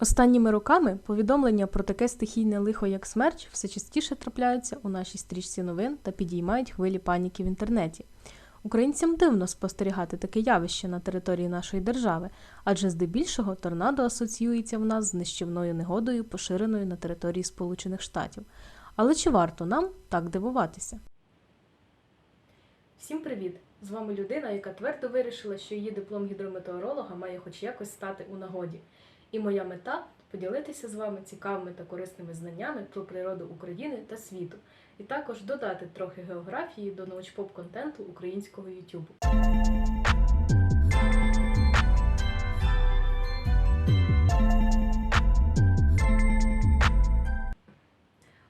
Останніми роками повідомлення про таке стихійне лихо, як смерч, все частіше трапляються у нашій стрічці новин та підіймають хвилі паніки в інтернеті. Українцям дивно спостерігати таке явище на території нашої держави, адже здебільшого торнадо асоціюється в нас з нищівною негодою, поширеною на території Сполучених Штатів. Але чи варто нам так дивуватися? Всім привіт! З вами людина, яка твердо вирішила, що її диплом гідрометеоролога має хоч якось стати у нагоді. І моя мета поділитися з вами цікавими та корисними знаннями про природу України та світу, і також додати трохи географії до научпоп контенту українського YouTube.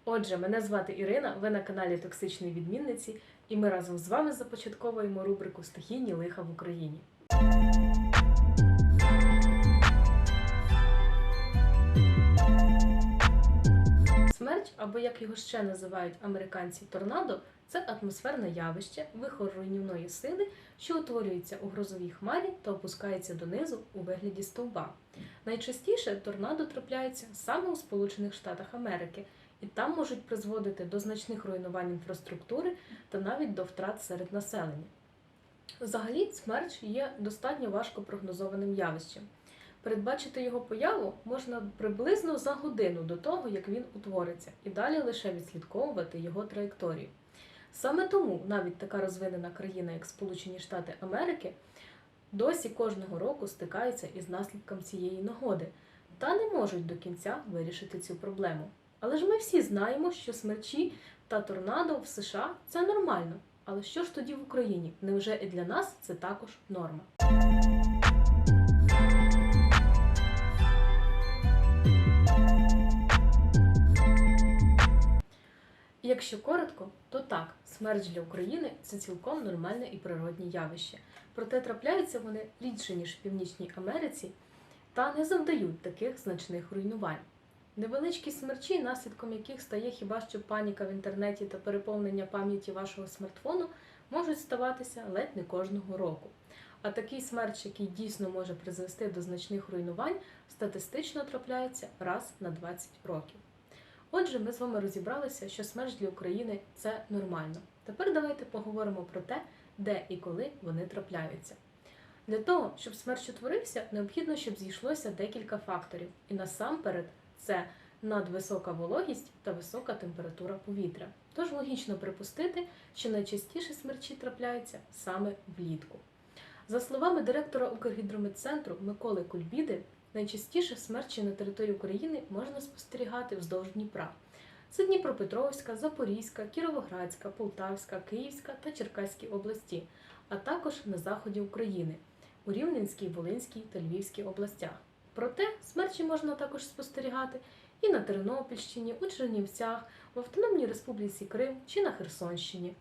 Отже, мене звати Ірина, ви на каналі Токсичної відмінниці, і ми разом з вами започатковуємо рубрику Стихійні лиха в Україні. Смерч, або як його ще називають американці торнадо, це атмосферне явище, вихор руйнівної сили, що утворюється у грозовій хмарі та опускається донизу у вигляді стовба. Найчастіше торнадо трапляються саме у Сполучених Штатах Америки, і там можуть призводити до значних руйнувань інфраструктури та навіть до втрат серед населення. Взагалі, смерч є достатньо важко прогнозованим явищем. Передбачити його появу можна приблизно за годину до того, як він утвориться, і далі лише відслідковувати його траєкторію. Саме тому навіть така розвинена країна, як Сполучені Штати Америки, досі кожного року стикаються із наслідком цієї нагоди та не можуть до кінця вирішити цю проблему. Але ж ми всі знаємо, що смерчі та торнадо в США це нормально. Але що ж тоді в Україні? Невже і для нас це також норма? Якщо коротко, то так, смерть для України це цілком нормальне і природне явище. Проте трапляються вони рідше, ніж в Північній Америці, та не завдають таких значних руйнувань. Невеличкі смерчі, наслідком яких стає хіба що паніка в інтернеті та переповнення пам'яті вашого смартфону, можуть ставатися ледь не кожного року. А такий смерч, який дійсно може призвести до значних руйнувань, статистично трапляється раз на 20 років. Отже, ми з вами розібралися, що смерть для України це нормально. Тепер давайте поговоримо про те, де і коли вони трапляються. Для того, щоб смерч утворився, необхідно, щоб зійшлося декілька факторів. І насамперед це надвисока вологість та висока температура повітря. Тож логічно припустити, що найчастіше смерчі трапляються саме влітку. За словами директора Укргідрометцентру Миколи Кульбіди, найчастіше смерчі на території України можна спостерігати вздовж Дніпра. Це Дніпропетровська, Запорізька, Кіровоградська, Полтавська, Київська та Черкаські області, а також на заході України у Рівненській, Волинській та Львівській областях. Проте смерчі можна також спостерігати і на Тернопільщині, у Чернівцях, в Автономній Республіці Крим чи на Херсонщині.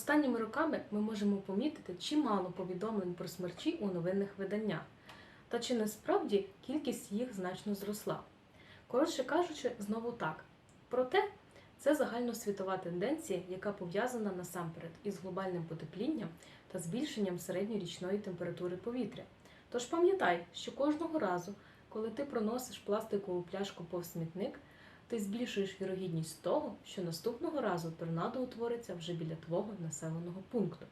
Останніми роками ми можемо помітити чимало повідомлень про смерчі у новинних виданнях. Та чи не справді кількість їх значно зросла? Коротше кажучи, знову так. Проте це загальносвітова тенденція, яка пов'язана насамперед із глобальним потеплінням та збільшенням середньорічної температури повітря. Тож пам'ятай, що кожного разу, коли ти проносиш пластикову пляшку повз смітник, ти збільшуєш вірогідність того, що наступного разу торнадо утвориться вже біля твого населеного пункту.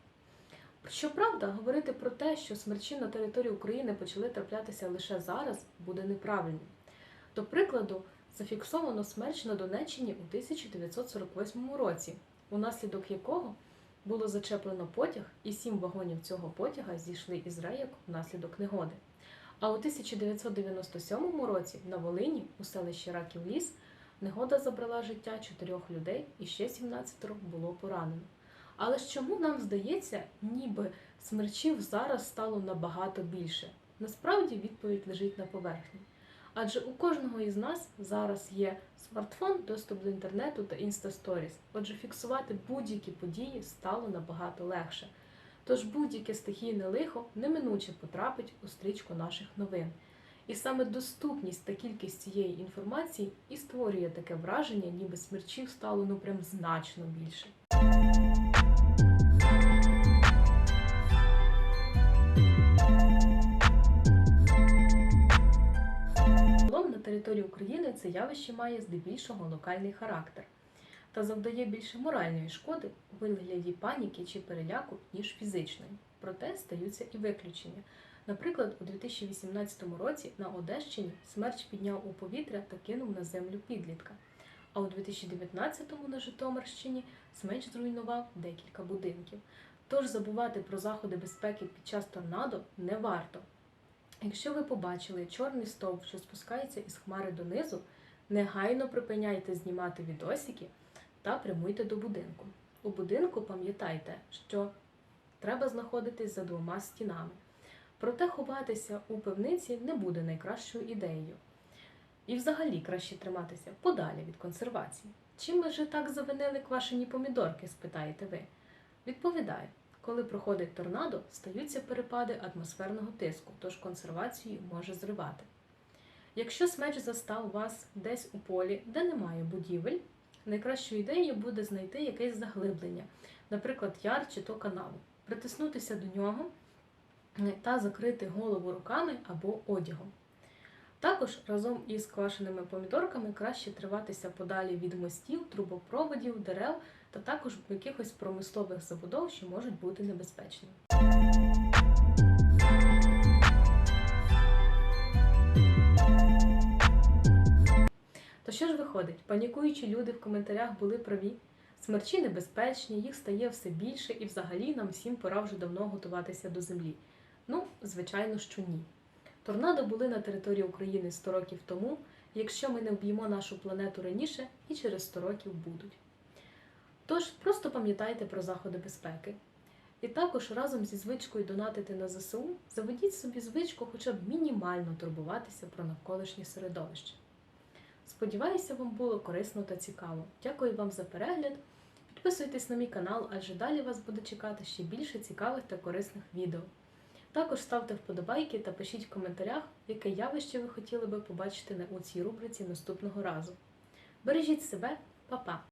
Щоправда, говорити про те, що смерчі на території України почали траплятися лише зараз, буде неправильним. До прикладу, зафіксовано смерч на Донеччині у 1948 році, унаслідок якого було зачеплено потяг, і сім вагонів цього потяга зійшли із рейок внаслідок негоди. А у 1997 році на Волині у селищі Раків Ліс негода забрала життя чотирьох людей і ще 17 було поранено. Але ж чому нам здається, ніби смерчів зараз стало набагато більше? Насправді відповідь лежить на поверхні. Адже у кожного із нас зараз є смартфон, доступ до інтернету та інстасторіс. Отже, фіксувати будь-які події стало набагато легше. Тож будь-яке стихійне лихо неминуче потрапить у стрічку наших новин. І саме доступність та кількість цієї інформації і створює таке враження, ніби смерчів стало ну прям значно більше. На території України це явище має здебільшого локальний характер та завдає більше моральної шкоди у вигляді паніки чи переляку, ніж фізичної. Проте стаються і виключення. Наприклад, у 2018 році на Одещині смерч підняв у повітря та кинув на землю підлітка. А у 2019 на Житомирщині смерч зруйнував декілька будинків. Тож забувати про заходи безпеки під час торнадо не варто. Якщо ви побачили чорний стовп, що спускається із хмари донизу, негайно припиняйте знімати відосики та прямуйте до будинку. У будинку пам'ятайте, що треба знаходитись за двома стінами. Проте ховатися у пивниці не буде найкращою ідеєю. І взагалі краще триматися подалі від консервації. Чим ви ж так завинили квашені помідорки, спитаєте ви? Відповідаю, коли проходить торнадо, стаються перепади атмосферного тиску, тож консервацію може зривати. Якщо смеч застав вас десь у полі, де немає будівель, найкращою ідеєю буде знайти якесь заглиблення, наприклад, яр чи то канаву, притиснутися до нього та закрити голову руками або одягом. Також разом із квашеними помідорками краще триватися подалі від мостів, трубопроводів, дерев та також якихось промислових забудов, що можуть бути небезпечними. То що ж виходить? Панікуючі люди в коментарях були праві. Смерчі небезпечні, їх стає все більше, і взагалі нам всім пора вже давно готуватися до землі. Ну, звичайно, що ні. Торнадо були на території України 100 років тому, якщо ми не вб'ємо нашу планету раніше, і через 100 років будуть. Тож просто пам'ятайте про заходи безпеки. І також разом зі звичкою донатити на ЗСУ заведіть собі звичку хоча б мінімально турбуватися про навколишнє середовище. Сподіваюся, вам було корисно та цікаво. Дякую вам за перегляд. Підписуйтесь на мій канал, адже далі вас буде чекати ще більше цікавих та корисних відео. Також ставте вподобайки та пишіть в коментарях, яке явище ви хотіли би побачити у цій рубриці наступного разу. Бережіть себе, па-па!